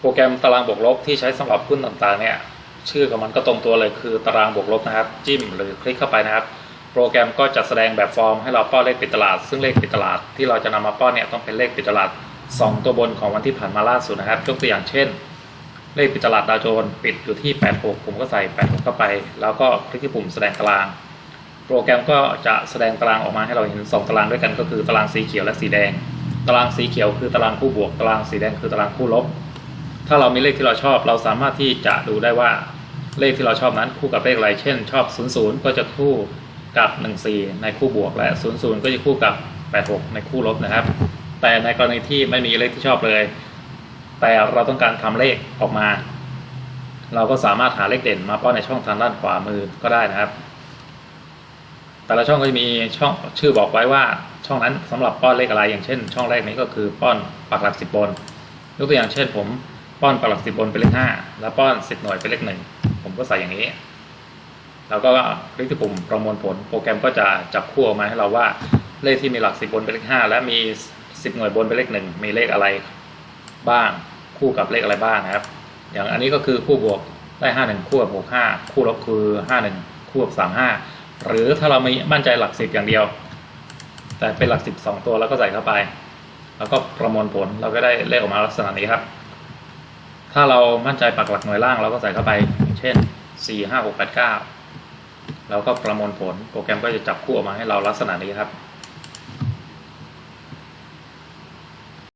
โปรแกรมตารางบวกลบที่ใช้สำหรับหุ้นต่างๆเนี่ยชื่อของมันก็ตรงตัวเลยคือตารางบวกลบนะครับ จิ้มหรือคลิกเข้าไปนะครับ โปรแกรมก็จะแสดงแบบฟอร์มให้เราป้อนเลขปิดตลาด ซึ่งเลขปิดตลาดที่เราจะนำมาป้อนเนี่ยต้องเป็นเลขปิดตลาด 2 ตัวบนของวันที่ผ่านมาล่าสุดนะครับยกตัวอย่างเช่น เลขปิดตลาดดาวโจนส์ปิดอยู่ที่ 86 ผมก็ใส่ 86 เข้าไป แล้วก็คลิกที่ปุ่มแสดงตาราง โปรแกรมก็จะแสดงตารางออกมาให้เราเห็น 2 ตารางด้วยกันก็คือตารางสีเขียวและสีแดง ตารางสีเขียวคือตารางคู่บวก ตารางสีแดงคือตารางคู่ลบ ถ้าเรามีเลขที่เราชอบ เราสามารถที่จะดูได้ว่าเลขที่เราชอบนั้นคู่กับเลขอะไร เช่น ชอบ 00 ก็จะคู่กับ 14 ในคู่บวกและ 00 ก็จะคู่กับ 86 ในคู่ลบนะครับ แต่ในกรณีที่ไม่มีเลขที่ชอบเลย แต่เราต้องการทำเลขออกมา เราก็สามารถหาเลขเด่นมาป้อนในช่องทางด้านขวามือก็ได้นะครับ แต่ละช่องก็จะมีช่องชื่อบอกไว้ว่าช่องนั้นสำหรับป้อนเลขอะไรอย่างเช่น ช่องแรกนี้ก็คือป้อนปักหลักสิบบนยกตัวอย่างเช่นผม ป้อนปักหลักสิบบนเป็นเลขห้าแล้วป้อนสิบหน่วยเป็นเลขหนึ่งผมก็ใส่อย่างนี้ แล้วก็คลิกที่ปุ่มประมวลผล โปรแกรมก็จะจับคู่ออกมาให้เราว่าเลขที่มีหลักสิบบนเป็นเลขห้าและมีสิบหน่วยบนเป็นเลขหนึ่งมีเลขอะไรบ้างคู่กับเลขอะไรบ้างนะครับ อย่างอันนี้ก็คือคู่บวกได้ห้าหนึ่งคู่กับบวกห้าคู่ลบคือห้าหนึ่งคู่กับสามห้าหรือถ้าเราไม่มั่นใจหลักสิบอย่างเดียว แต่เป็นหลักสิบสองตัวแล้วก็ใส่เข้าไป แล้วก็ประมวลผลเราก็ได้เลขออกมาลักษณะนี้ครับ ถ้าเรามั่นใจปักหลักหน่วยล่างเราก็ใส่เข้าไป เช่นสี่ห้าหกแปดเก้าแล้วก็ประมวลผล โปรแกรมก็จะจับคู่ออกมาให้เราลักษณะนี้ครับ